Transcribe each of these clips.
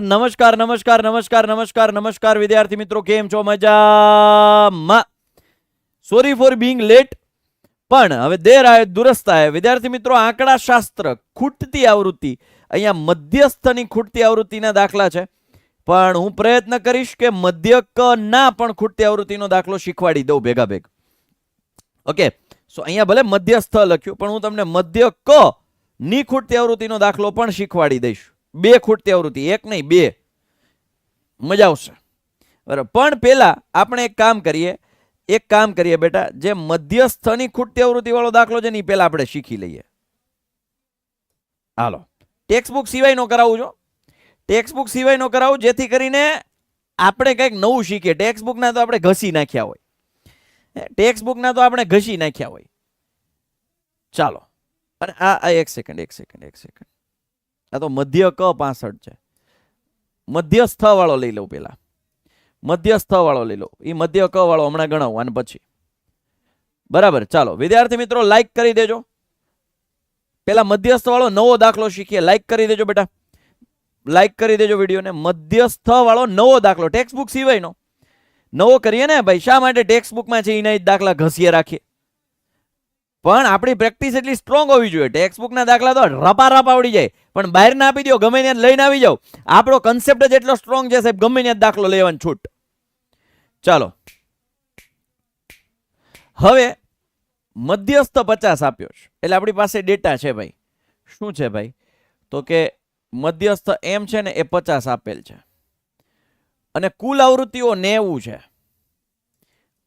નમસ્કાર નમસ્કાર નમસ્કાર નમસ્કાર નમસ્કાર વિદ્યાર્થી મિત્રો, કેમ છો? મજામાં. સોરી ફોર બિંગ લેટ પણ હવે દેર આવે દુરસ્ત આય. વિદ્યાર્થી મિત્રો આંકડા શાસ્ત્ર ખૂટતી આવૃત્તિ. અહીંયા મધ્યસ્થની ખૂટતી આવૃત્તિના દાખલા છે. પણ હું પ્રયત્ન કરીશ કે મધ્યક ના પણ ખૂટતી આવૃત્તિનો દાખલો શીખવાડી દઉં ભેગા ભેગ. ઓકે સો અહીંયા ભલે મધ્યસ્થ લખ્યું, પણ હું તમને મધ્ય ક ની ખૂટતી આવૃત્તિનો દાખલો પણ શીખવાડી દઈશ. બે ખૂટતી આવૃત્તિ, એક નહીં, બે. મજા આવશે. બરાબર. પણ પહેલા આપણે એક કામ કરીએ, એક કામ કરીએ બેટા, જે મધ્યસ્થની ખૂટતી આવૃત્તિવાળો દાખલો છે ને એ પહેલાં આપણે શીખી લઈએ. હાલો. ટેક્સ્ટ બુક સિવાયનો કરાવું છો. ટેક્સ્ટ બુક સિવાયનો કરાવું, જેથી કરીને આપણે કંઈક નવું શીખીએ. ટેક્સ્ટ બુકના તો આપણે ઘસી નાખ્યા હોય. ટેક્સ્ટ બુકના તો આપણે ઘસી નાખ્યા હોય. ચાલો. અને આ આ એક સેકન્ડ એક સેકન્ડ એક સેકન્ડ આ તો મધ્ય ક પાસઠ છે. મધ્યસ્થ વાળો લઈ લઉં પેલા. મધ્યસ્થ વાળો લઈ લઉં એ મધ્ય ક વાળો હમણાં ગણાવું અને પછી. બરાબર, ચાલો. વિદ્યાર્થી મિત્રો લાઈક કરી દેજો. પેલા મધ્યસ્થ વાળો નવો દાખલો શીખીએ. લાઈક કરી દેજો બેટા. લાઈક કરી દેજો વિડીયોને. મધ્યસ્થ વાળો નવો દાખલો. ટેક્સ્ટ બુક સિવાયનો. નવો કરીએ ને, ભાઈ, શા માટે ટેક્સ્ટ બુકમાં છે? એના જ દાખલા ઘસીએ રાખીએ. પણ આપણી પ્રેક્ટિસ એટલી સ્ટ્રોંગ હોવી જોઈએ. ટેક્સ્ટ બુકના દાખલા તો રપા રપ આવડી જાય. પણ બહાર ના આપી દો, ગમે ત્યાં લઈને આવી જાઓ. આપણો કન્સેપ્ટ જ એટલો સ્ટ્રોંગ છે સાહેબ, ગમે ત્યાં દાખલો લેવાની છૂટ. ચાલો. હવે મધ્યસ્થ પચાસ આપ્યો છે. એટલે આપણી પાસે ડેટા છે ભાઈ. શું છે ભાઈ? તો કે મધ્યસ્થ એમ છે ને એ પચાસ આપેલ છે. અને કુલ આવૃત્તિઓ નેવું છે.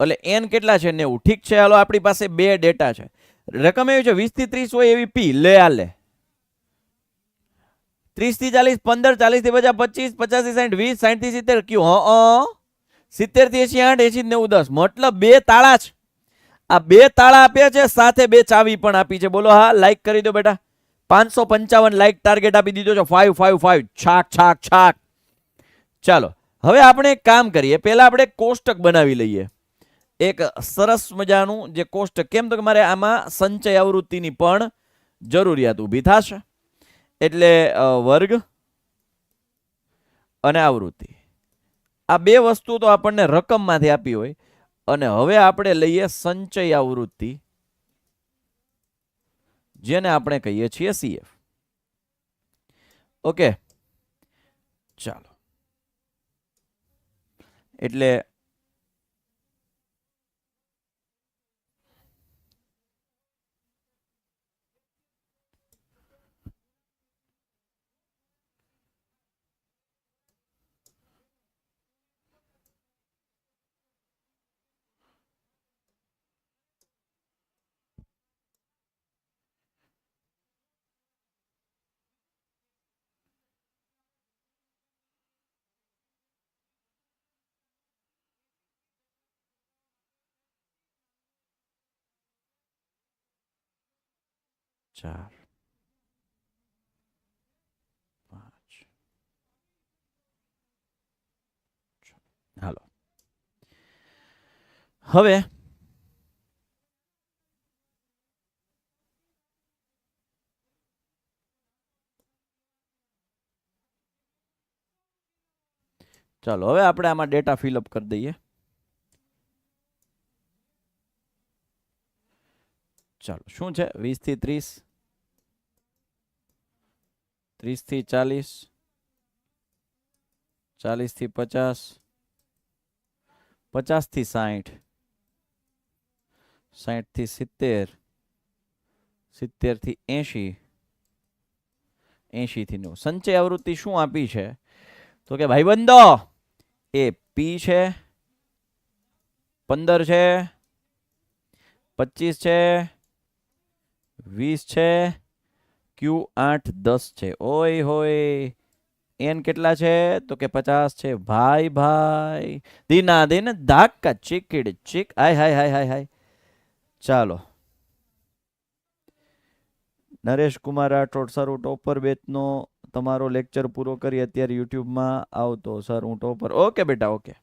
એટલે એન કેટલા છે? નેવું. ઠીક છે, હાલો આપણી પાસે બે ડેટા છે. રકમ એવી છે વીસથી ત્રીસ હોય એવી પી લે આ લે. ત્રીસથી ચાલીસ, પંદર ચાલીસથી પચાસ, પચીસ પચાસથી સાઠ વીસ સાઠથી સિત્તેર, કયું, હ સિત્તેરથી એસી આઠ એસી નેવું, દસ. મતલબ બે તાળા છે આ બે તાળા આપ્યા છે, સાથે બે ચાવી પણ આપી છે. બોલો હા લાઈક કરી દો બેટા. પાંચસો પંચાવન લાઈક ટાર્ગેટ આપી દીધો છે. ફાઈવ ફાઈવ ફાઈવ છાક છાક છાક. ચાલો, હવે આપણે એક કામ કરીએ. પહેલાં આપણે કોષ્ટક બનાવી લઈએ. એક સરસ મજાનું જે કોષ્ટ કેમ તો કે મારે આમાં સંચય આવૃત્તિની પણ જરૂરિયાત ઊભી થશે. એટલે વર્ગ અને આવૃત્તિ. આ બે વસ્તુ તો આપણને રકમમાંથી આપી હોય. અને હવે આપણે લઈએ સંચય આવૃત્તિ, જેને આપણે કહીએ છીએ સીએફ ઓકે. ચાલો. એટલે ચાર પાંચ છ. હાલો હવે ચાલો, હવે આપણે આમાં ડેટા ફિલઅપ કરી દઈએ. ચાલો, શું છે? વીસથી ત્રીસ. ત્રીસથી ચાલીસ ચાલીસથી પચાસ પચાસથી સાઠ સાઠથી સિત્તેર સિત્તેરથી એંશી એંશી થી નેવું. સંચય આવૃત્તિ શું આપી છે? તો કે ભાઈબંધો, એ પી છે, પંદર છે, પચીસ છે, વીસ છે ક્યુ આઠ દસ છે. ઓય હોય. એન કેટલા છે? તો કે પચાસ છે. ભાઈ ભાઈ. દીના, દિન ધાક્કા, ચીકીડ, ચીક. હાય હાય હાય હાય હાય. ચાલો. નરેશ કુમાર રાઠોડ, સર, હું ટોપર બેચનો તમારો લેક્ચર પૂરો કરી અત્યારે યુટ્યુબમાં આવતો. સર, હું ટોપર. ઓકે, બેટા, ઓકે.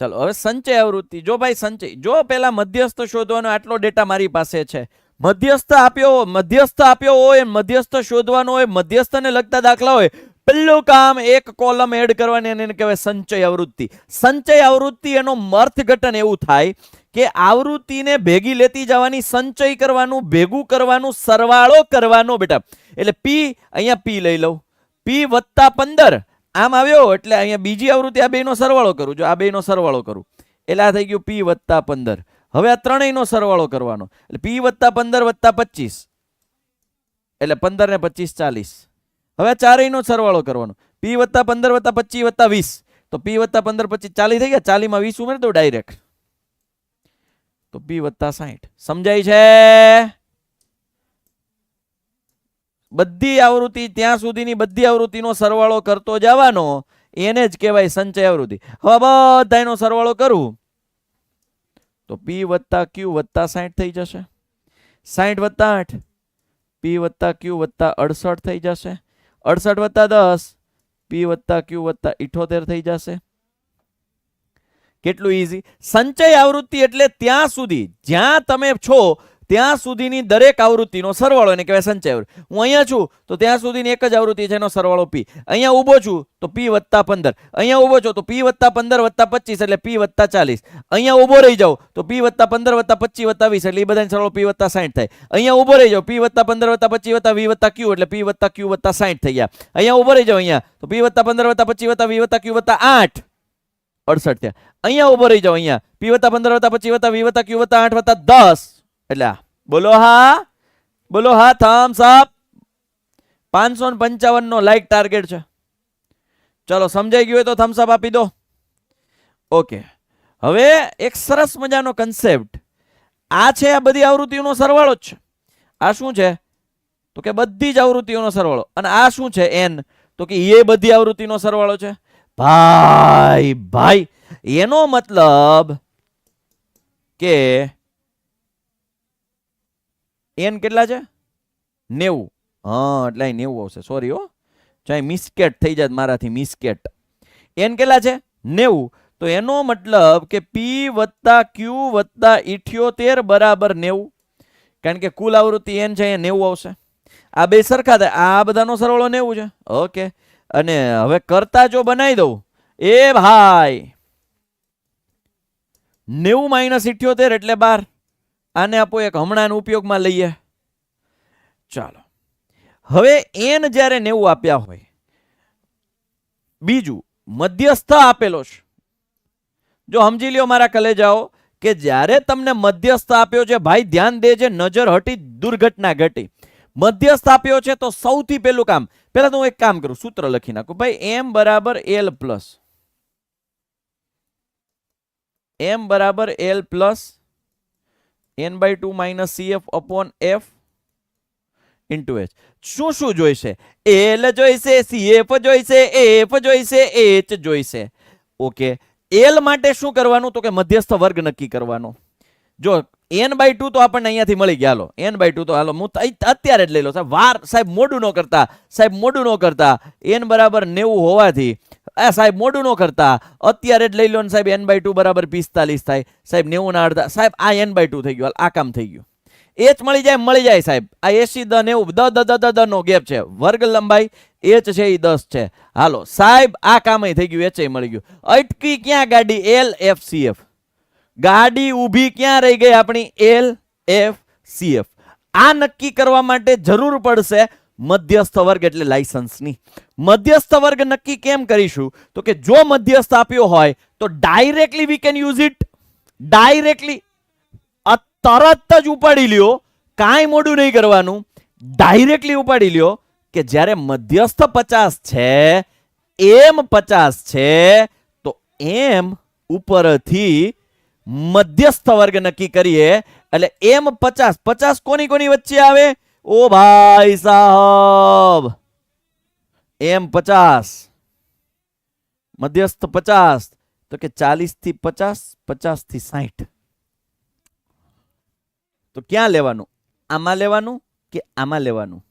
ચાલો, હવે સંચય આવૃત્તિ. જો ભાઈ, સંચય. જો પેલા મધ્યસ્થ શોધવાનો આટલો ડેટા મારી પાસે છે મધ્યસ્થ આપ્યો મધ્યસ્થ આપ્યો હોય, મધ્યસ્થ શોધવાનો હોય, મધ્યસ્થને લગતા દાખલા હોય, પહેલું કામ એક કોલમ એડ કરવાની એને કહેવાય સંચય આવૃત્તિ. સંચય આવૃત્તિ એનો અર્થઘટન એવું થાય કે આવૃત્તિને ભેગી લેતી જવાની, સંચય કરવાનું, ભેગું કરવાનું, સરવાળો કરવાનો બેટા. એટલે પી અહીંયા પી લઈ લઉં. પી વત્તા પંદર. આમ આવ્યો એટલે અહીંયા બીજી આવૃત્તિ આ બેનો સરવાળો કરું. જો આ બેનો સરવાળો કરું. એટલે આ થઈ ગયું પી વત્તા પંદર. હવે આ ત્રણેયનો સરવાળો કરવાનો. એટલે પી વત્તા પંદર વત્તા પચીસ. એટલે પંદર ને પચીસ ચાલીસ. હવે આ ચારેયનો સરવાળો કરવાનો. પી વત્તા પંદર વત્તા પચીસ વત્તા વીસ. તો પી વત્તા પંદર પચીસ ચાલી થઈ ગયા. ચાલીમાં વીસ ઉમેર દો ડાયરેક્ટ તો પી વત્તા સાહીઠ સમજાય છે? બધી આવૃત્તિ ત્યાં સુધીની બધી આવૃત્તિનો સરવાળો કરતો જવાનો. એને જ કહેવાય સંચય આવૃત્તિ. હવે બધાનો સરવાળો કરું. તો પી વત્તા ક્યુ વત્તા સાહીઠ થઈ જશે. સાહીઠ વત્તા આઠ પી વત્તા ક્યુ વત્તા અડસઠ થઈ જશે. અડસઠ વત્તા દસ પી વત્તા ક્યુ વત્તા ઇઠોતેર થઈ જશે. કેટલું ઈઝી સંચય આવૃત્તિ એટલે ત્યાં સુધી જ્યાં તમે છો ત્યાં સુધીની દરેક આવૃત્તિનો સરવાળો એને કહેવાય સંચય આવૃત્તિ. હું અહીંયા છું, તો ત્યાં સુધીની એક જ આવૃત્તિ છે, એનો સરવાળો પી અહીંયા ઊભો છું, તો પી વત્તા પંદર. અહીંયા ઊભો છો, તો પી વત્તા પંદર વત્તા પચીસ, એટલે પી વત્તા ચાલીસ. અહીંયા ઊભો રહી જાઓ, તો પી વત્તા પંદર વત્તા પચીસ વત્તા વીસ, એટલે એ બધાને સરવાળો પી વત્તા સાઠ થાય. અહીંયા ઊભો રહી જાઓ પી વત્તા પંદર વત્તા પચીસ વત્તા વી વત્તા ક્યુ એટલે પી વત્તા ક્યુ વત્તા સાઠ થઈ ગયા. અહીંયા ઊભો રહી જાઓ અહીંયા, તો પી વત્તા પંદર વત્તા પચીસ વત્તા વી વત્તા ક્યુ વત્તા આઠ. અડસઠ થયા. અહીંયા ઊભો રહી જાઓ અહીંયા પી વત્તા પંદર વત્તા પચીસ વત્તા વી વત્તા ક્યુ વત્તા આઠ વત્તા દસ. એટલે બોલો હા બોલો હા થમ્સ અપ પાંચસો ને પંચાવન નો લાઈક ટાર્ગેટ છે. ચલો, સમજાઈ ગયું હોય તો થમ્સ અપ આપી દો. ઓકે હવે એક સરસ મજાનો કન્સેપ્ટ આ છે આ બધી આવૃત્તિઓનો સરવાળો જ છે. આ શું છે? તો કે બધી જ આવૃત્તિઓનો સરવાળો. અને આ શું છે? એન તો કે એ બધી આવૃત્તિનો સરવાળો છે. ભાઈ ભાઈ. એનો મતલબ કે એન કેટલા છે? નેવું. હા, એટલે અહીં નેવું આવશે. સોરી હો. ચાહે મિસકેટ થઈ જાય મારાથી મિસકેટ એન કેટલા છે? નેવું. તો એનો મતલબ કે પી વત્તા ક્યુ વત્તા ઇઠ્યોતેર બરાબર નેવું. કારણ કે કુલ આવૃત્તિ એન છે એ નેવું આવશે. આ બે સરખા થાય. આ બધાનો સરવાળો નેવું છે. ઓકે. અને હવે કરતા જો બનાવી દઉં. એ ભાઈ. નેવું માઇનસ ઇઠ્યોતેર એટલે બાર. આને આપો એક હમણાં ઉપયોગમાં લઈએ. ચાલો. હવે એન જ્યારે નેવું આપ્યા હોય, બીજું મધ્યસ્થ આપેલો છે. જો સમજી લ્યો મારા કલેજાઓ, કે જ્યારે તમને મધ્યસ્થ આપ્યો છે, ભાઈ ધ્યાન દેજે, નજર હટી, દુર્ઘટના ઘટી. મધ્યસ્થ આપ્યો છે તો સૌથી પહેલું કામ, પહેલા તો હું એક કામ કરું, સૂત્ર લખી નાખું. ભાઈ, એમ બરાબર એલ પ્લસ. એમ બરાબર L plus N by two minus CF upon F into H શું શું જોઈશે? એલ જોઈશે સીએફ જોઈશે એફ જોઈશે એચ જોઈશે. ઓકે એલ માટે શું કરવાનું? તો કે મધ્યસ્થ વર્ગ નક્કી કરવાનો. જો એન બાય ટુ તો આપણને અહીંયાથી મળી ગયા. હાલો એન બાય ટુ તો હાલો, હું અત્યારે જ લઈ લો સાહેબ. વાર, સાહેબ, મોડું ન કરતા, સાહેબ, મોડું ન કરતા. એન બરાબર નેવું હોવાથી, આ સાહેબ, મોડું ન કરતા. અત્યારે જ લઈ લો ને સાહેબ એન બાય ટુ બરાબર પિસ્તાલીસ થાય. સાહેબ નેવું ના અડધા, સાહેબ, આ એન બાય ટુ થઈ ગયું. આ કામ થઈ ગયું. એચ મળી જાય મળી જાય સાહેબ. આ એસી દ નેવું દ દ દ દ નો ગેપ છે. વર્ગ લંબાઈ એચ છે એ દસ છે. હાલો, સાહેબ, આ કામ થઈ ગયું એચ મળી ગયું. અટકી ક્યાં ગાડી? એલ એફ સી એફ ગાડી ઊભી ક્યાં રહી ગઈ આપણી? એલ એફ સી એફ આ નક્કી કરવા માટે જરૂર પડશે મધ્યસ્થ વર્ગ એટલે લાયસન્સની. મધ્યસ્થ વર્ગ નક્કી કેમ કરીશું? તો કે જો મધ્યસ્થ આપ્યો હોય, તો directly we can use it directly તરત જ ઉપાડી લ્યો. કાંઈ મોડું નહીં કરવાનું. ડાયરેક્ટલી ઉપાડી લ્યો કે જ્યારે મધ્યસ્થ પચાસ છે એમ પચાસ છે, તો એમ ઉપરથી મધ્યસ્થ વર્ગ નક્કી કરીએ, એટલે એમ પચાસ. પચાસ કોની કોની વચ્ચે આવે? ઓ ભાઈ સાહબ. એમ પચાસ. મધ્યસ્થ પચાસ. તો કે ચાલીસથી પચાસ પચાસથી સાઠ તો ક્યાં લેવાનું? આમાં લેવાનું કે આમાં લેવાનું?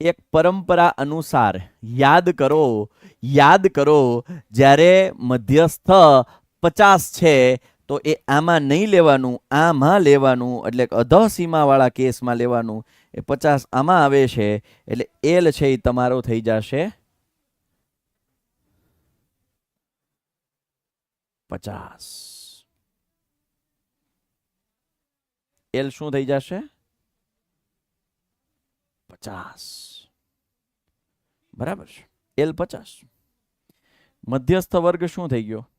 એક પરંપરા અનુસાર યાદ કરો યાદ કરો, જ્યારે મધ્યસ્થ પચાસ છે તો એ આમાં નહીં લેવાનું, આમાં લેવાનું, એટલે અધસીમાવાળા સીમાવાળા કેસમાં લેવાનું, એ પચાસ આમાં આવે છે, એટલે એલ છે એ તમારો થઈ જશે પચાસ. એલ શું થઈ જશે? પચાસ. બરાબર છે. એલ પચાસ. મધ્યસ્થ વર્ગ શું થઈ ગયો?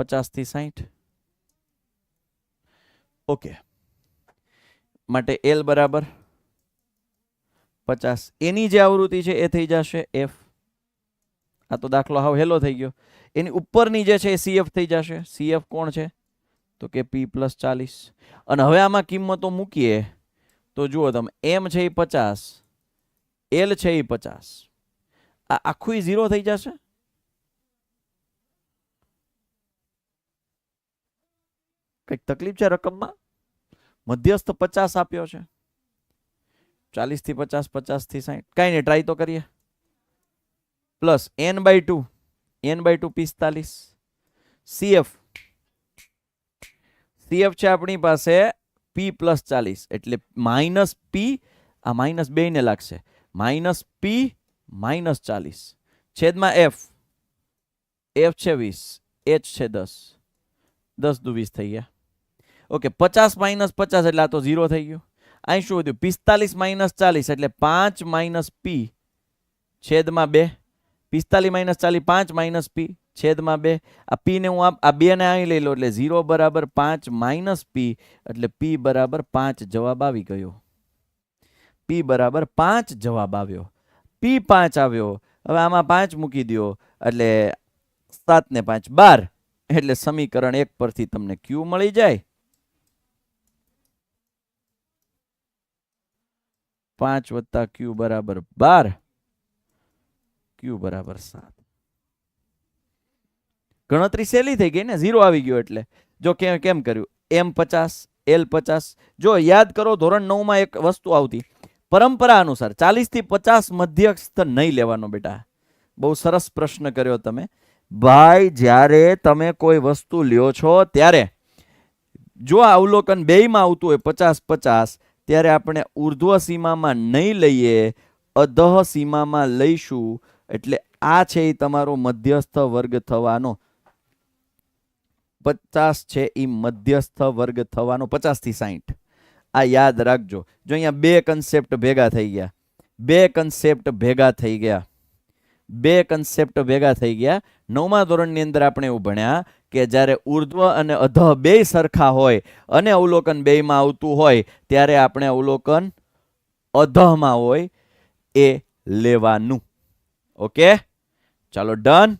પચાસથી સાહીઠ ઓકે. માટે એલ બરાબર પચાસ. એની જે આવૃત્તિ છે એ થઈ જશે એફ આ તો દાખલો હાવ હેલો થઈ ગયો. એની ઉપરની જે છે એ સીએફ થઈ જશે. સીએફ કોણ છે? તો કે પી પ્લસ ચાલીસ. અને હવે આમાં કિંમતો મૂકીએ તો જુઓ તમે એમ છે એ પચાસ એલ છે એ પચાસ. આ આખું ઝીરો થઈ જશે? કંઈક તકલીફ છે રકમમાં? મધ્યસ્થ પચાસ આપ્યો છે. ચાલીસથી પચાસ પચાસથી સાઠ કાંઈ નહીં ટ્રાય તો કરીએ. Plus n by two n by two પિસ્તાલીસ. સીએફ સીએફ છે આપણી પાસે પી પ્લસ ચાલીસ. એટલે માઇનસ પી આ માઇનસ બે ને લાગશે. માઇનસ પી માઇનસ ચાલીસ. છેદમાં એફ એફ છે વીસ. એચ છે દસ. દસ દુ વીસ થઈ ગયા. ઓકે, પચાસ માઇનસ પચાસ એટલે આ તો ઝીરો થઈ ગયું. અહીં શું વધ્યું? પિસ્તાલીસ માઇનસ ચાલીસ એટલે પાંચ માઇનસ પી છેદમાં બે. પિસ્તાલીસ માઇનસ ચાલીસ, પાંચ માઇનસ પી છેદમાં બે. આ પીને હું આ બેને અહીં લઈ લો એટલે ઝીરો બરાબર પાંચ માઇનસ પી એટલે પી બરાબર પાંચ જવાબ આવી ગયો. પી બરાબર પાંચ જવાબ આવ્યો. પી પાંચ આવ્યો. હવે આમાં પાંચ મૂકી દો એટલે સાત ને પાંચ બાર એટલે સમીકરણ એક પરથી તમને ક્યુ મળી જાય. પાંચ વત્તા ક્યુ બરાબર બાર. ક્યુ બરાબર સાત. ગણતરી સહેલી થઈ ગઈ ને ઝીરો આવી ગયો એટલે. જો કેમ કેમ કર્યું? એમ પચાસ એલ પચાસ. જો યાદ કરો, ધોરણ નવમાં એક વસ્તુ આવતી. પરંપરા અનુસાર ચાલીસથી પચાસ મધ્યસ્થ નહીં લેવાનો બેટા. બહુ સરસ પ્રશ્ન કર્યો તમે. ભાઈ, જ્યારે તમે કોઈ વસ્તુ લ્યો છો, ત્યારે. જો અવલોકન બેયમાં આવતું હોય, પચાસ પચાસ ત્યારે આપણે ઉર્ધ્વ સીમામાં નહીં લઈએ, અધઃ સીમામાં લઈશું. એટલે આ છે એ તમારો મધ્યસ્થ વર્ગ થવાનો. પચાસ છે એ મધ્યસ્થ વર્ગ થવાનો. પચાસથી સાહીઠ આ યાદ રાખજો. જો અહીંયા બે કન્સેપ્ટ ભેગા થઈ ગયા. બે કન્સેપ્ટ ભેગા થઈ ગયા. બે કન્સેપ્ટ ભેગા થઈ ગયા. નવમા ધોરણની અંદર આપણે એવું ભણ્યા કે જ્યારે ઉર્ધ્વ અને અધ બે સરખા હોય અને અવલોકન બેયમાં આવતું હોય, ત્યારે આપણે અવલોકન અધમાં હોય એ લેવાનું. ઓકે? ચાલો ડન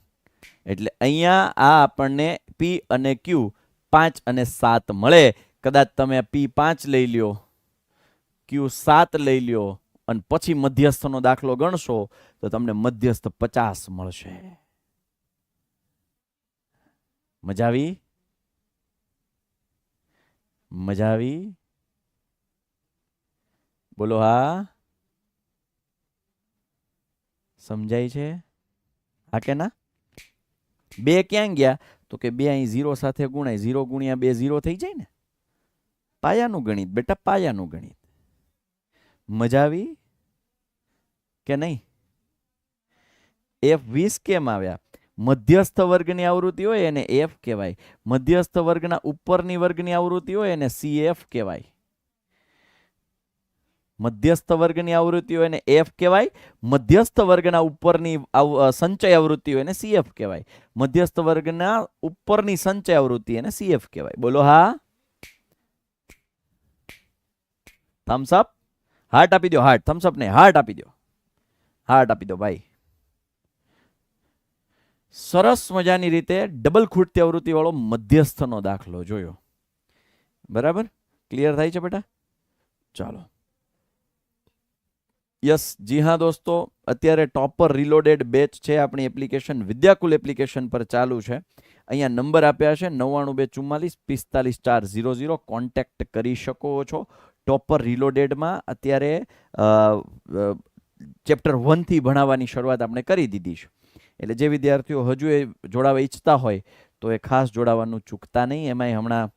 એટલે અહીંયા આ આપણને પી અને ક્યુ પાંચ અને સાત મળે. કદાચ તમે પી પાંચ લઈ લ્યો ક્યુ સાત લઈ લ્યો અને પછી મધ્યસ્થનો દાખલો ગણશો તો તમને મધ્યસ્થ પચાસ મળશે. મજા આવી? મજા આવી? બોલો હા. સમજાય છે? હા કે ના? બે ક્યાં ગયા? તો કે બે અહીં ઝીરો સાથે ગુણાય. ઝીરો ગુણ્યા બે ઝીરો થઈ જાય ને? પાયાનું ગણિત બેટા પાયાનું ગણિત. મજા આવી? કે નહીં? એફ વીસ કેમ આવ્યા? મધ્યસ્થ વર્ગની આવૃત્તિ હોય એને એફ કહેવાય. મધ્યસ્થ વર્ગના ઉપરની વર્ગની આવૃત્તિ હોય એને સી એફ કહેવાય. મધ્યસ્થ વર્ગની આવૃત્તિ હોય એને એફ કહેવાય. મધ્યસ્થ વર્ગના ઉપરની સંચય આવૃત્તિ હોય એને સીએફ કહેવાય. મધ્યસ્થ વર્ગના ઉપરની સંચય આવૃત્તિ એને સીએફ કહેવાય. બોલો હા. થમ્સ અપ હાર્ટ આપી દો હાર્ટ થમ્સ અપ ને હાર્ટ આપી દો. હાર્ટ આપી દો, ભાઈ. સરસ મજાની રીતે ડબલ ખૂટતી આવૃત્તિ વાળો મધ્યસ્થનો દાખલો જોયો. બરાબર? ક્લિયર થાય છે બેટા? ચાલો. યસ, જી હા દોસ્તો, અત્યારે ટોપર રિલોડેડ બેચ છે, આપણી એપ્લિકેશન, વિદ્યાકુલ એપ્લિકેશન પર ચાલુ છે. અહીંયા નંબર આપ્યા છે, નવ્વાણું બે ચુમ્માલીસ પિસ્તાલીસ ચાર ઝીરો ઝીરો. કોન્ટેક્ટ કરી શકો છો ટોપર રિલોડેડમાં. અત્યારે ચેપ્ટર વનથી ભણાવવાની શરૂઆત આપણે કરી દીધી છે. એટલે જે વિદ્યાર્થીઓ હજુ એ જોડાવા ઈચ્છતા હોય, તો એ ખાસ જોડાવાનું ચૂકતા નહીં. એમાંય હમણાં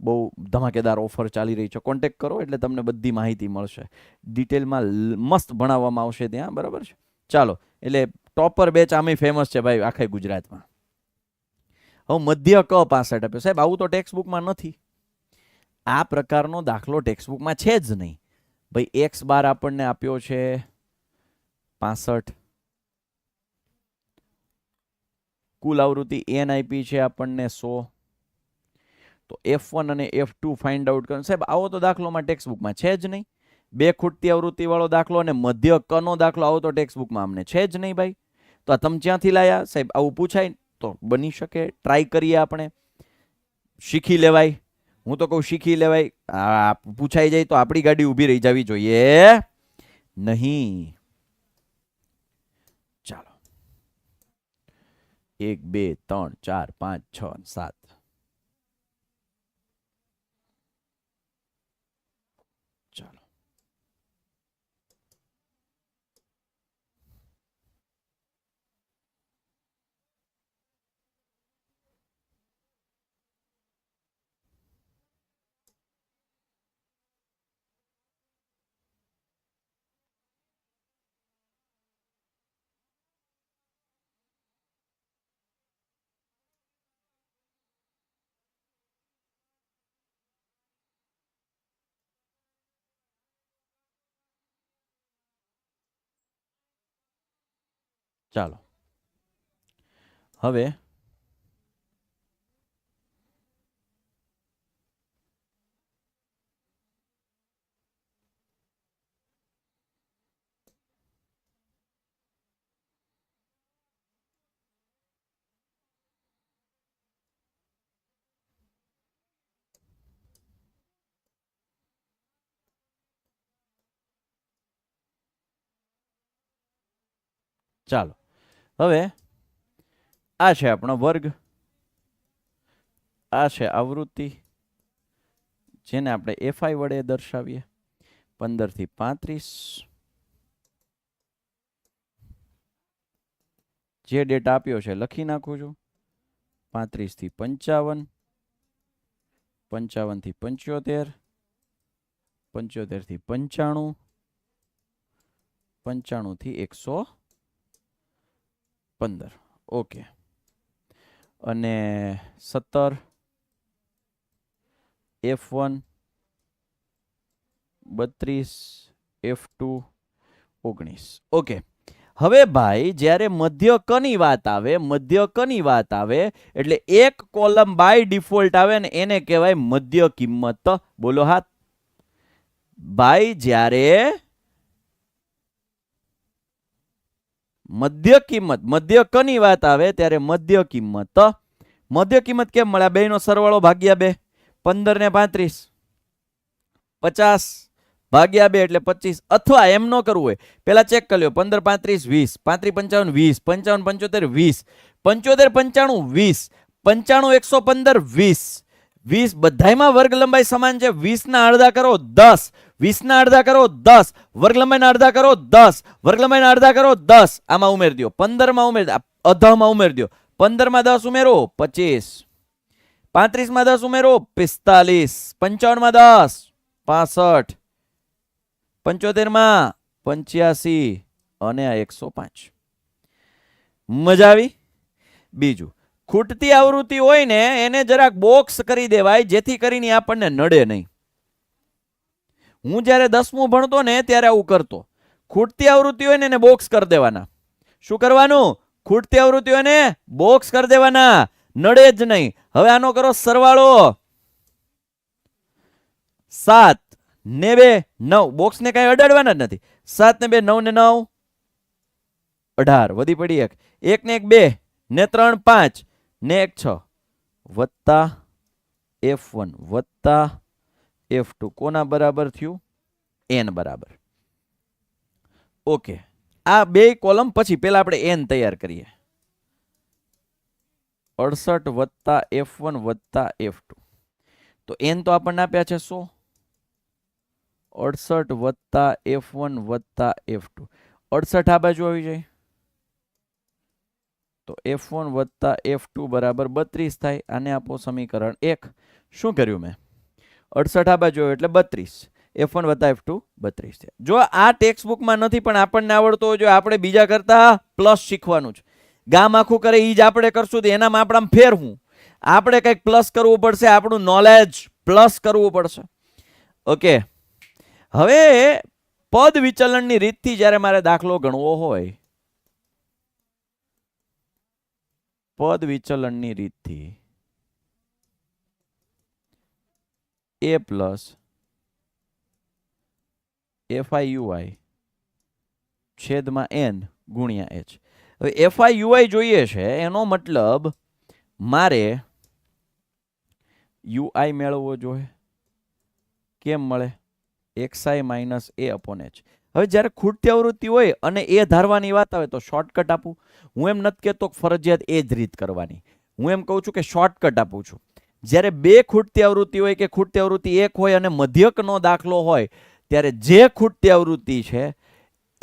બહુ ધમાકેદાર ઓફર ચાલી રહી છે. કોન્ટેક કરો એટલે તમને બધી માહિતી મળશે. ડિટેલમાં મસ્ત ભણાવવામાં આવશે ત્યાં બરાબર છે? ચાલો, એટલે ટોપર બેચ આમે ફેમસ છે ભાઈ આખા ગુજરાતમાં. હવે મધ્ય ક પાસઠ આપ્યો. સાહેબ, આવું તો ટેક્સ્ટ બુકમાં નથી. આ પ્રકારનો દાખલો ટેક્સ્ટબુકમાં છે જ નહીં. ભાઈ એક્સ બાર આપણને આપ્યો છે પાસઠ. કુલ આવૃત્તિ એન આપી છે આપણને સો. તો એફ વન અને એફ ટુ ફાઇન્ડ આઉટ કરો સાહેબ, આવો તો દાખલોમાં ટેક્સ્ટબુકમાં છે જ નહીં. બે ખૂટતી આવૃત્તિ વાળો દાખલો અને મધ્ય કનો દાખલો, આવો તો ટેક્સ્ટબુકમાં અમને છે જ નહીં ભાઈ. તો આ તમે ક્યાંથી લાયા? સાહેબ, આવું પૂછાય તો બની શકે. ટ્રાય કરીએ આપણે. શીખી લેવાય. હું તો કહું શીખી લેવાય. પૂછાઈ જાય તો આપણી ગાડી ઊભી રહી જવી જોઈએ. નહીં ચાલો એક બે ત્રણ ચાર પાંચ છ સાત ચાલો ચાલો. હવે ચાલો. હવે, આ છે આપણો વર્ગ. આ છે આવૃત્તિ, જેને આપણે એફઆઈ વડે દર્શાવીએ. પંદરથી પાંત્રીસ. જે ડેટા આપ્યો છે લખી નાખું છું. પાંત્રીસથી પંચાવન. પંચાવનથી પંચોતેર. પંચોતેરથી પંચાણું. પંચાણું થી એકસો પંદર. ઓકે. અને સત્તર. F one. બત્રીસ. F two. ઓગણીસ. ઓકે. હવે ભાઈ, જ્યારે મધ્ય કની વાત આવે મધ્ય કની વાત આવે, એટલે એક કોલમ બાય ડિફોલ્ટ આવે ને એને કહેવાય મધ્ય કિંમત. બોલો હાથ. ભાઈ, જ્યારે મધ્ય કિંમત, મધ્ય કની વાત આવે ત્યારે મધ્ય કિંમત. મધ્ય કિંમત કેમ મળે? બે નો સરવાળો ભાગ્યા બે, પંદર ને પાંત્રીસ. પચાસ ભાગ્યા બે એટલે પચીસ. અથવા એમ ન કરવું હોય. પેલા ચેક કરી લો પંદર, પાંત્રીસ, વીસ. પાંત્રીસ, પંચાવન, વીસ. પંચાવન, પંચોતેર, વીસ. પંચોતેર, પંચાણું, વીસ. પંચાણું, એકસો પંદર, વીસ. વીસ, બધાયમાં વર્ગ લંબાઈ સમાન છે. વીસ ના અડધા કરો દસ. વીસ ના અડધા કરો દસ. વર્ગ લંબાઈના અડધા કરો દસ. વર્ગ લંબાઈના અડધા કરો દસ. આમાં ઉમેર દો પંદરમાં ઉમેર અધમાં ઉમેર દો પંદરમાં દસ ઉમેરો, પચીસ. પાંત્રીસમાં દસ ઉમેરો, પિસ્તાલીસ. પંચાવનમાં દસ. પાસઠ. પંચોતેરમાં પંચ્યાસી. અને આ એકસો પાંચ. મજા આવી? બીજું. ખૂટતી આવૃત્તિ હોય ને, એને જરાક બોક્સ કરી દેવાય, જેથી કરીને આપણને નડે નહીં. હું જ્યારે દસમું ભણતો ને, ત્યારે આવું કરતો. ખૂટતી આવૃત્તિ હોય ને, એને બોક્સ કરી દેવાના. શું કરવાનું? ખૂટતી આવૃત્તિ હોય ને બોક્સ કરી દેવાના. નડે જ નહીં. હવે આનો કરો સરવાળો. સાત, ને બે, નવ. બોક્સ ને કઈ અડાડવાના જ નથી. સાત ને બે, નવ ને નવ. અઢાર. વધી પડી એક. એક ને એક, બે. ને ત્રણ, પાંચ. ને એક છ. વત્તા એફ વન. વત્તા એફ ટુ. કોના બરાબર થયું? એન બરાબર. ઓકે. આ બે કોલમ પછી પેલા આપણે એન તૈયાર કરીએ. અડસઠ વત્તા એફ વન વત્તા એફ ટુ. તો એન તો આપણને આપ્યા છે સો અડસઠ વત્તા એફ વન વત્તા એફ ટુ. અડસઠ આ બાજુ આવી જાય. તો એફ વન વત્તા એફ ટુ બરાબર બત્રીસ થાય આને આપો સમીકરણ એક. શું કર્યું મેં? અડસઠ આ બાજુ એટલે બત્રીસ. એફ વન વત્તા એફ ટુ બત્રીસ થયા જો આ ટેક્સ્ટ બુકમાં નથી પણ આપણને આવડતો જો આપણે બીજા કરતા પ્લસ શીખવાનું છે. ગામ આખું કરે એ જ આપણે કરશું તો એનામાં આપણામાં ફેર હું આપણે કંઈક પ્લસ કરવું પડશે, આપણું નોલેજ પ્લસ કરવું પડશે. ઓકે હવે પદ વિચલનની રીતથી જ્યારે મારે દાખલો ગણવો હોય પદ વિચલનની રીતથી A plus F I U I છેદમાં એન ગુણ્યા એચ હવે એફઆઈ યુઆઈ જોઈએ છે, એનો મતલબ મારે યુઆઈ મેળવવો જોઈએ. કેમ મળે? X I minus A upon H હવે જ્યારે ખૂટતી આવૃત્તિ હોય અને એ ધારવાની વાત આવે તો શોર્ટકટ આપું. હું એમ નથી કહેતો ફરજિયાત એ જ રીત કરવાની. હું એમ કહું છું કે શોર્ટકટ આપું છું. જ્યારે બે ખૂટતી આવૃત્તિ હોય કે ખૂટતી આવૃત્તિ એક હોય અને મધ્યકનો દાખલો હોય, ત્યારે જે ખૂટતી આવૃત્તિ છે,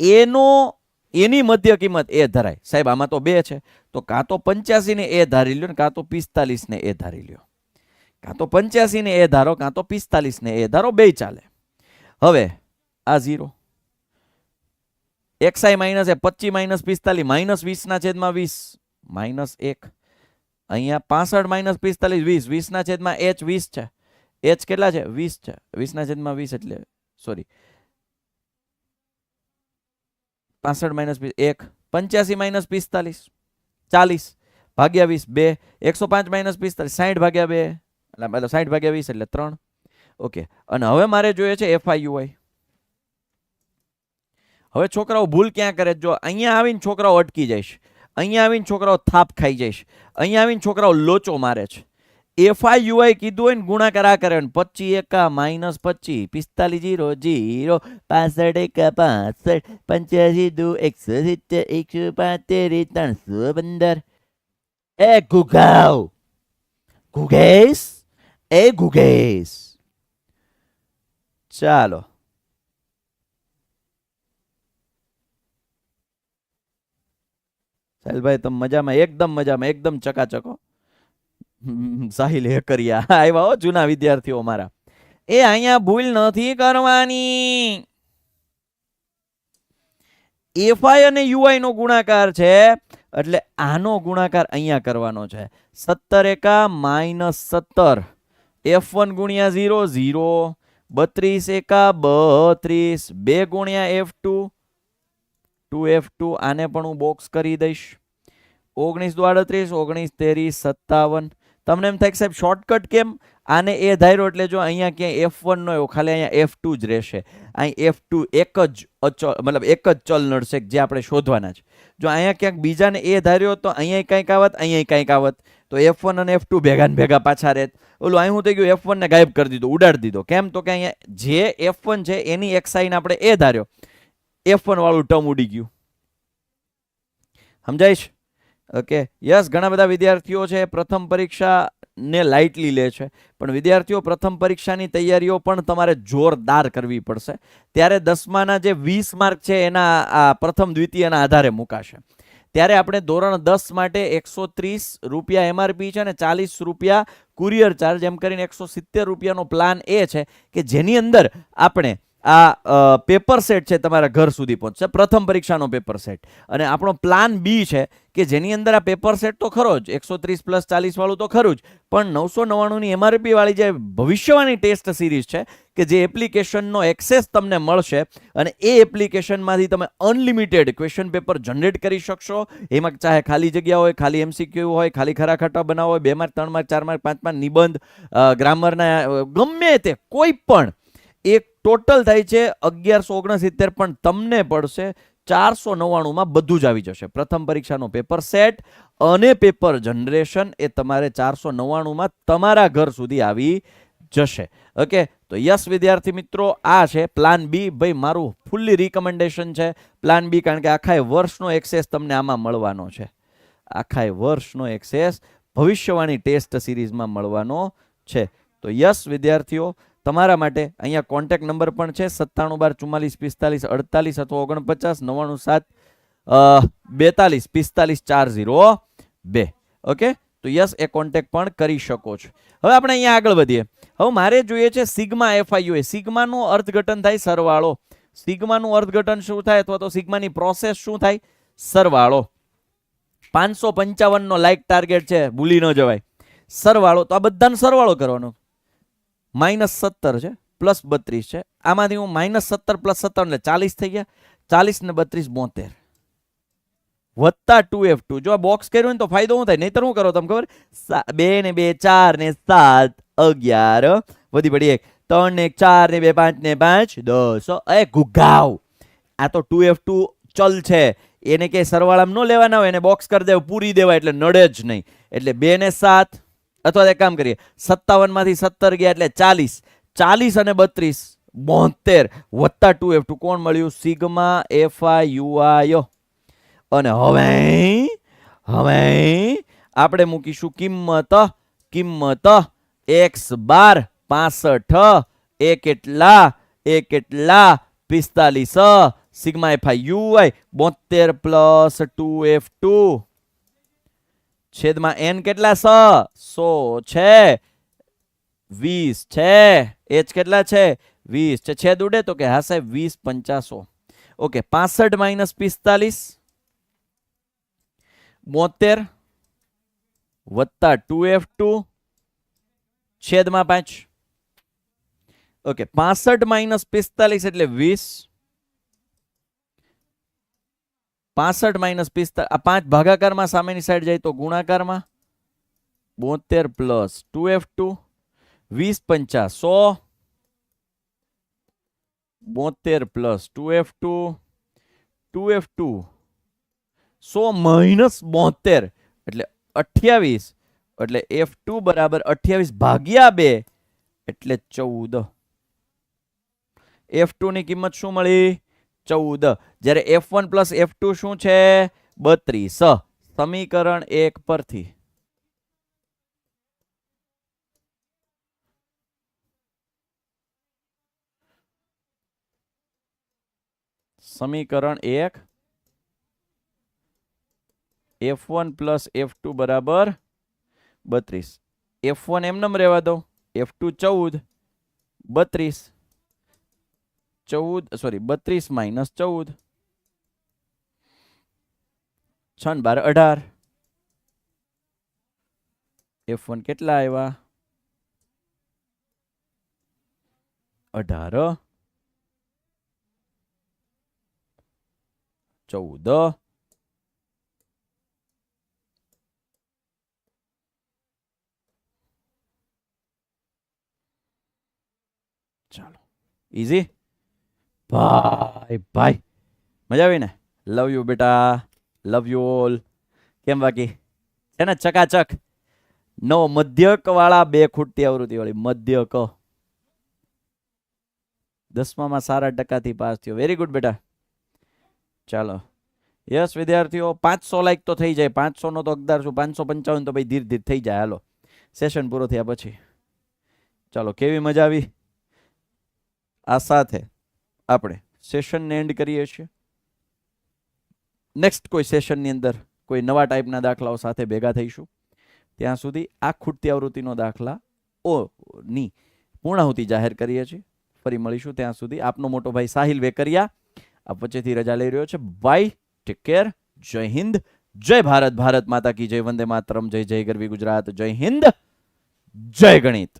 એનો, એની મધ્ય કિંમત એ ધરાય. સાહેબ, આમાં તો બે છે. તો કાં તો પંચ્યાસીને એ ધારી લ્યો ને કાં તો પિસ્તાલીસને એ ધારી લ્યો. કાં તો પંચ્યાસીને એ ધારો, કાં તો પિસ્તાલીસને એ ધારો, બે ચાલે. હવે, આ ઝીરો એક્સઆઈ માઇનસ એ, પચીસ માઇનસ પિસ્તાલીસ, માઇનસ વીસના છેદમાં વીસ, માઇનસ એક. અહીંયા પાસઠ માઇનસ પિસ્તાલીસ, વીસ, વીસના છેદમાં એચ, વીસ છે. એચ કેટલા છે? વીસ છે. વીસના છેદમાં વીસ એટલે સોરી પાસઠ માઇનસ એક, પંચ્યાસી માઇનસ પિસ્તાલીસ, ચાલીસ, ભાગ્યા વીસ, બે, એકસો પાંચ માઇનસ પિસ્તાલીસ સાઠ ભાગ્યા બે, એટલે સાઠ ભાગ્યા વીસ એટલે ત્રણ. ઓકે, અને હવે મારે જોઈએ છે એફઆઈ યુઆઈ હવે છોકરાઓ ભૂલ ક્યાં કરે? જો અહીંયા આવીને છોકરાઓ અટકી જઈશ, અહીંયા આવીને છોકરાઓ થાપ ખાઈ જઈશ, અહીંયા આવીને છોકરાઓ લોચો મારે છે. એફઆઈ યુઆઈ કીધું હોય ને ગુણાકાર આ કરે પચી એકા માઇનસ પચી પિસ્તાલીસ જીરો જીરો, પાસઠ એકા પાસઠ, પંચ્યાસી દુ એકસો સિત્તેર એકસો પાંતેર ત્રણસો પંદર. એ ગુગાવ. ગુગેશ? એ ગુગેશ. ચાલો. સાહિલભાઈ તમે મજામાં, એકદમ મજામાં, એકદમ ચકાચકો. સાહિલ હેકરિયા. આવ્યા હો જૂના વિદ્યાર્થીઓ મારા. એ અહીંયા ભૂલ નથી કરવાની. એફઆઈ અને યુઆઈ નો ગુણાકાર છે, એટલે આનો ગુણાકાર અહીંયા કરવાનો છે. સત્તર એકા માઇનસ સત્તર. એફ વન ગુણ્યા ઝીરો ઝીરો. બત્રીસ એકા બત્રીસ. બે ગુણ્યા F two. Two F two આને પણ હું બોક્સ કરી દઈશ. ઓગણીસ દુ આડત્રીસ ઓગણીસ તેરી સત્તાવન. તમને એમ થાય કે સાહેબ શોર્ટકટ કેમ? આને એ ધાર્યો એટલે જો અહીંયા ક્યાંય એફ વન નો હોય, ખાલી અહીંયા એફ ટુ જ રહેશે. અહીં એફ ટુ એક જ અચલ, મતલબ એક જ ચલ નડશે જે આપણે શોધવાના છે. જો અહીંયા ક્યાંક બીજાને એ ધાર્યો તો અહીંયા કંઈક આવત, અહીંયા કંઈક આવત. તો એફ વન અને એફ ટુ ભેગા ને ભેગા પાછા રહેત ઓલું અહીં હું થઈ ગયું, એફ વનને ગાયબ કરી દીધું, ઉડાડી દીધો. કેમ? તો કે અહીંયા જે એફ વન છે, એની એક સાઈન આપણે એ ધાર્યો. એફ વાળું ટર્મ ઉડી ગયું. સમજાય છે ઓકે યસ ઘણા બધા વિદ્યાર્થીઓ છે, પ્રથમ પરીક્ષાને લાઇટલી લે છે. પણ વિદ્યાર્થીઓ પ્રથમ પરીક્ષાની તૈયારીઓ પણ તમારે જોરદાર કરવી પડશે. ત્યારે દસમાના જે વીસ માર્ક છે, એના, આ, પ્રથમ, દ્વિતીયના આધારે મુકાશે. ત્યારે આપણે ધોરણ દસ માટે એકસો ત્રીસ રૂપિયા એમઆરપી છે અને ચાલીસ રૂપિયા કુરિયર ચાર્જ એમ કરીને એકસો સિત્તેર રૂપિયાનો પ્લાન એ છે કે જેની અંદર આપણે આ પેપર સેટ છે તમારા ઘર સુધી પહોંચશે. પ્રથમ પરીક્ષાનો પેપર સેટ અને આપણો પ્લાન બી છે કે જેની અંદર આ પેપર સેટ તો ખરો જ. એકસો ત્રીસ પ્લસ ચાલીસવાળું તો ખરું જ. પણ નવસો નવ્વાણુંની એમઆરપીવાળી જે ભવિષ્યવાણી ટેસ્ટ સિરીઝ છે કે જે એપ્લિકેશનનો એક્સેસ તમને મળશે અને એ એપ્લિકેશનમાંથી તમે અનલિમિટેડ ક્વેશ્ચન પેપર જનરેટ કરી શકશો. એમાં ચાહે ખાલી જગ્યા હોય, ખાલી એમસીક્યુ હોય, ખાલી ખરા ખટા બનાવો હોય બે માર્ક, ત્રણ માર્ક, ચાર માર્ક, પાંચ માર્ક, નિબંધ ગ્રામરના ગમે તે કોઈ પણ એક ટોટલ થાય છે અગિયારસો ઓગણસિત્તેર, પણ તમને પડશે ચારસો નવ્વાણુંમાં બધું જ આવી જશે. પ્રથમ પરીક્ષાનો પેપર સેટ અને પેપર જનરેશન એ તમારે ચારસો નવ્વાણુંમાં તમારા ઘર સુધી આવી જશે. ઓકે? તો યસ, વિદ્યાર્થી મિત્રો, આ છે પ્લાન બી. ભાઈ, મારું ફૂલ્લી રિકમેન્ડેશન છે પ્લાન બી, કારણ કે આખા વર્ષનો એક્સેસ તમને આમાં મળવાનો છે. આખા વર્ષનો એક્સેસ ભવિષ્યવાણી ટેસ્ટ સિરીઝમાં મળવાનો છે. તો યસ, વિદ્યાર્થીઓ તમારા માટે અહીંયા કોન્ટેક્ટ નંબર પણ છે, સત્તાણું બાર ચુમ્માલીસ પિસ્તાલીસ અડતાલીસ અથવા ઓગણપચાસ, નવ્વાણું સાત બેતાલીસ, પિસ્તાલીસ ચાર ઝીરો બે. ઓકે તો યસ, એ કોન્ટેક્ટ પણ કરી શકો છો. હવે આપણે અહીંયા આગળ વધીએ. હવે મારે જોઈએ છે સિગ્મા એફઆઈયુ સિગ્માનું અર્થઘટન થાય સરવાળો. સિગ્માનું અર્થઘટન શું થાય અથવા તો સિગ્માની પ્રોસેસ શું થાય? સરવાળો. પાંચસો પંચાવનનો લાઇક ટાર્ગેટ છે, ભૂલી ન જવાય. સરવાળો. તો આ બધાનો સરવાળો કરવાનો. માઇનસ સત્તર છે, પ્લસ બત્રીસ છે. આમાંથી હું માઇનસ સત્તર, પ્લસ સત્તર એટલે ચાલીસ થઈ ગયા. ચાલીસ ને બત્રીસ બોતેર. વત્તા ટુ એફ ટુ. જો આ બોક્સ કર્યું ને તો ફાયદો શું થાય? નહીતર શું કરો તમને ખબર? બે ને બે, ચાર ને સાત, અગિયાર. વધી પડી એક. ત્રણ ને એક, ચાર ને બે, પાંચ ને પાંચ, દસ. એ ગુગાવ આ તો ટુ એફ ટુ ચલ છે. એને કે સરવાળામાં ન લેવાના હોય, એને બોક્સ કરી દેવા, પૂરી દેવાય એટલે નડે જ નહીં. એટલે બે ને સાત અથવા એક કામ કરીએ, સત્તાવનમાંથી સત્તર ગયા એટલે ચાલીસ. ચાલીસ અને બત્રીસ, બોતેર. વત્તા ટુ એફ ટુ. કોણ મળ્યું? સિગ્મા યુ યુઆઈ અને હવે હવે આપણે મૂકીશું કિંમત કિંમત એક્સ બાર, પાસઠ, એક એટલા એક એટલા, પિસ્તાલીસ. સિગ્મા યુ યુઆઈ બોતેર પ્લસ ટુ એફ ટુ. છેદમાં એન કેટલા સ? સો છે. વીસ છે. એચ કેટલા છે? વીસ છે. છેદ ઉડે તો કે હા સાહેબ, વીસ પંચાસો. ઓકે, પાસઠ માઇનસ પિસ્તાલીસ. બોતેર. વત્તા ટુ એફ ટુ. છેદમાં પાંચ. ઓકે, પાસઠ માઇનસ પિસ્તાલીસ એટલે વીસ. પાસઠ માઇનસ પિસ્તાળીસ આ પાંચ ભાગાકારમાં સામેની સાઈડ જાય તો ગુણાકારમાં બોતેર પ્લસ ટુ એફ ટુ વીસ પંચા સો બોતેર plus two F two two F two સો માઇનસ બોતેર. એટલે અઠ્યાવીસ. એટલે એફ ટુ બરાબર અઠ્યાવીસ ભાગ્યા બે એટલે ચૌદ. એફ ટુની કિંમત શું મળી? ચૌદ. જ્યારે F one plus F two શું છે? બત્રીસ. સમીકરણ એક પરથી. સમીકરણ એક. F one plus F two બરાબર બત્રીસ. એફ વન એમ નમ રહેવા દો. એફ ટુ ચૌદ, બત્રીસ. ચૌદ સોરી બત્રીસ માઇનસ ચૌદ. છ બાર, અઢાર. એફ વન કેટલા આવ્યા અઢાર. ચૌદ. ચાલો. ઇઝી ભાઈ ભાઈ મજા આવી ને લવ યુ બેટા. લવ યુ ઓલ કેમ બાકી? છે ને ચકાચક. નો મધ્યક વાળા બે ખૂટતી આવૃત્તિ વાળી. મધ્યક. દસમામાં સારા ટકાથી પાસ થયો. વેરી ગુડ બેટા. ચાલો. યસ વિદ્યાર્થીઓ, પાંચસો લાઈક તો થઈ જાય. પાંચસો નો તો અગદાર છું. પાંચસો પંચાવન તો ભાઈ ધીરે ધીરે થઈ જાય. હાલો. સેશન પૂરો થયા પછી. ચાલો, કેવી મજા આવી? આ સાથે આપણે સેશનને એન્ડ કરીએ છીએ. નેક્સ્ટ કોઈ સેશનની અંદર કોઈ નવા ટાઈપના દાખલાઓ સાથે ભેગા થઈશું. ત્યાં સુધી આ ખૂટતી આવૃત્તિનો દાખલા ઓ ની પૂર્ણાહુતિ જાહેર કરીએ છીએ. ફરી મળીશું ત્યાં સુધી. આપનો મોટો ભાઈ સાહિલ વેકરિયા આપ વચ્ચેથી રજા લઈ રહ્યો છે. બાય ટેક કેર જય હિન્દ. જય ભારત. ભારત માતા કી જય. વંદે માતરમ. જય જય ગરવી ગુજરાત. જય હિન્દ. જય ગણિત.